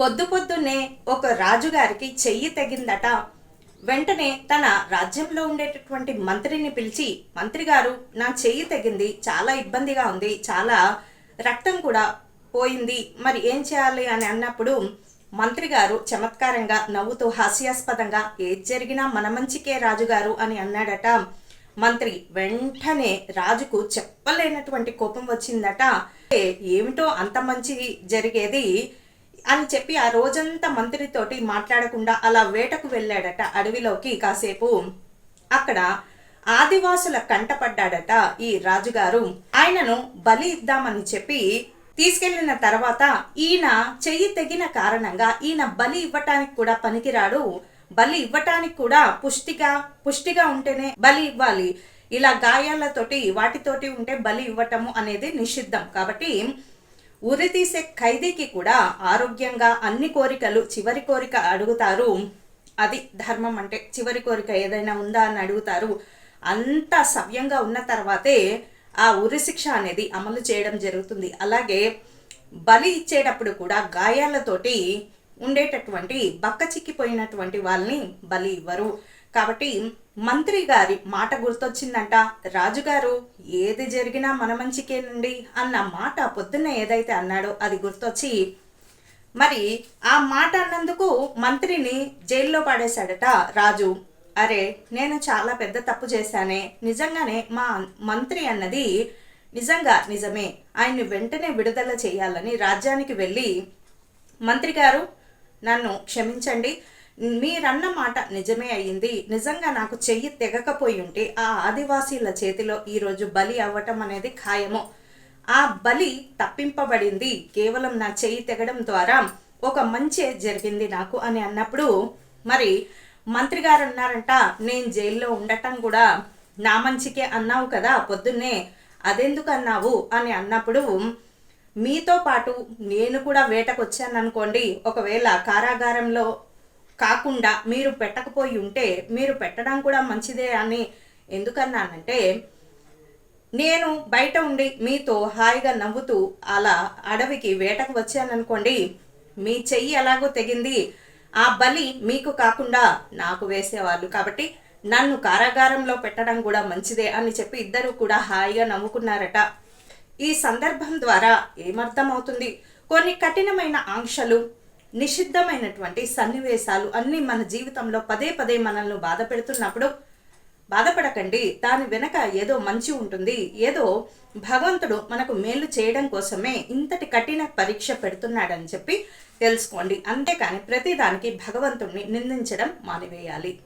పొద్దు పొద్దున్నే ఒక రాజుగారికి చెయ్యి తెగిందట. వెంటనే తన రాజ్యంలో ఉండేటటువంటి మంత్రిని పిలిచి మంత్రి గారు నా చెయ్యి తెగింది. చాలా ఇబ్బందిగా ఉంది. చాలా రక్తం కూడా పోయింది. మరి ఏం చేయాలి? అని అన్నప్పుడు మంత్రి గారు చమత్కారంగా నవ్వుతూ హాస్యాస్పదంగా ఏది జరిగినా మన మంచికే రాజుగారు అని అన్నాడట. మంత్రి వెంటనే రాజుకు చెప్పలేనటువంటి కోపం వచ్చిందట. ఏమిటో అంత మంచి జరిగేది? అని చెప్పి ఆ రోజంతా మంత్రితోటి మాట్లాడకుండా అలా వేటకు వెళ్ళాడట అడవిలోకి కాసేపు. అక్కడ ఆదివాసుల కంటపడ్డాడట ఈ రాజుగారు. ఆయనను బలి ఇద్దామని చెప్పి తీసుకెళ్ళిన తర్వాత ఈయన చెయ్యి తెగిన కారణంగా ఈయన బలి ఇవ్వటానికి కూడా పనికిరాడు. బలి ఇవ్వటానికి కూడా పుష్టిగా పుష్టిగా ఉంటేనే బలి ఇవ్వాలి. ఇలా గాయాలతోటి వాటితోటి ఉంటే బలి ఇవ్వటము అనేది నిషిద్ధం. కాబట్టి ఉరి తీసే ఖైదీకి కూడా ఆరోగ్యంగా అన్ని కోరికలు చివరి కోరిక అడుగుతారు. అది ధర్మం అంటే చివరి కోరిక ఏదైనా ఉందా అని అడుగుతారు. అంత సవ్యంగా ఉన్న తర్వాతే ఆ ఉరి శిక్ష అనేది అమలు చేయడం జరుగుతుంది. అలాగే బలి ఇచ్చేటప్పుడు కూడా గాయాలతోటి ఉండేటటువంటి బక్క చిక్కిపోయినటువంటి వాళ్ళని బలి ఇవ్వరు. కాబట్టి మంత్రి గారి మాట గుర్తొచ్చిందంట. రాజుగారు ఏది జరిగినా మన మంచికేనండి అన్న మాట పొద్దున్న ఏదైతే అన్నాడో అది గుర్తొచ్చి మరి ఆ మాట అన్నందుకు మంత్రిని జైల్లో పడేశాడట రాజు. అరే నేను చాలా పెద్ద తప్పు చేశానే. నిజంగానే మా మంత్రి అన్నది నిజంగా నిజమే. ఆయన్ని వెంటనే విడుదల చేయాలని రాజ్యానికి వెళ్ళి మంత్రి గారు నన్ను క్షమించండి. మీరన్న మాట నిజమే అయ్యింది. నిజంగా నాకు చెయ్యి తెగకపోయి ఉంటే ఆ ఆదివాసీల చేతిలో ఈరోజు బలి అవ్వటం అనేది ఖాయము? ఆ బలి తప్పింపబడింది. కేవలం నా చెయ్యి తెగడం ద్వారా ఒక మంచి జరిగింది నాకు అని అన్నప్పుడు మరి మంత్రి గారు అన్నారంట నేను జైల్లో ఉండటం కూడా నా మంచికే అన్నావు కదా పొద్దున్నే అదెందుకు అన్నావు? అని అన్నప్పుడు మీతో పాటు నేను కూడా వేటకొచ్చాను అనుకోండి ఒకవేళ కారాగారంలో కాకుండా మీరు పెట్టకపోయి ఉంటే మీరు పెట్టడం కూడా మంచిదే అని ఎందుకన్నానంటే నేను బయట ఉండి మీతో హాయిగా నవ్వుతూ అలా అడవికి వేటకు వచ్చాననుకోండి మీ చెయ్యి ఎలాగో తెగింది ఆ బలి మీకు కాకుండా నాకు వేసేవాళ్ళు కాబట్టి నన్ను కారాగారంలో పెట్టడం కూడా మంచిదే అని చెప్పి ఇద్దరు కూడా హాయిగా నవ్వుకున్నారట. ఈ సందర్భం ద్వారా ఏమర్థమవుతుంది? కొన్ని కఠినమైన ఆంక్షలు నిషిద్ధమైనటువంటి సన్నివేశాలు అన్నీ మన జీవితంలో పదే పదే మనల్ని బాధ పెడుతున్నప్పుడు బాధపడకండి. దాని వెనక ఏదో మంచి ఉంటుంది. ఏదో భగవంతుడు మనకు మేలు చేయడం కోసమే ఇంతటి కఠిన పరీక్ష పెడుతున్నాడని చెప్పి తెలుసుకోండి. అంతేకాని ప్రతిదానికి భగవంతుణ్ణి నిందించడం మానివేయాలి.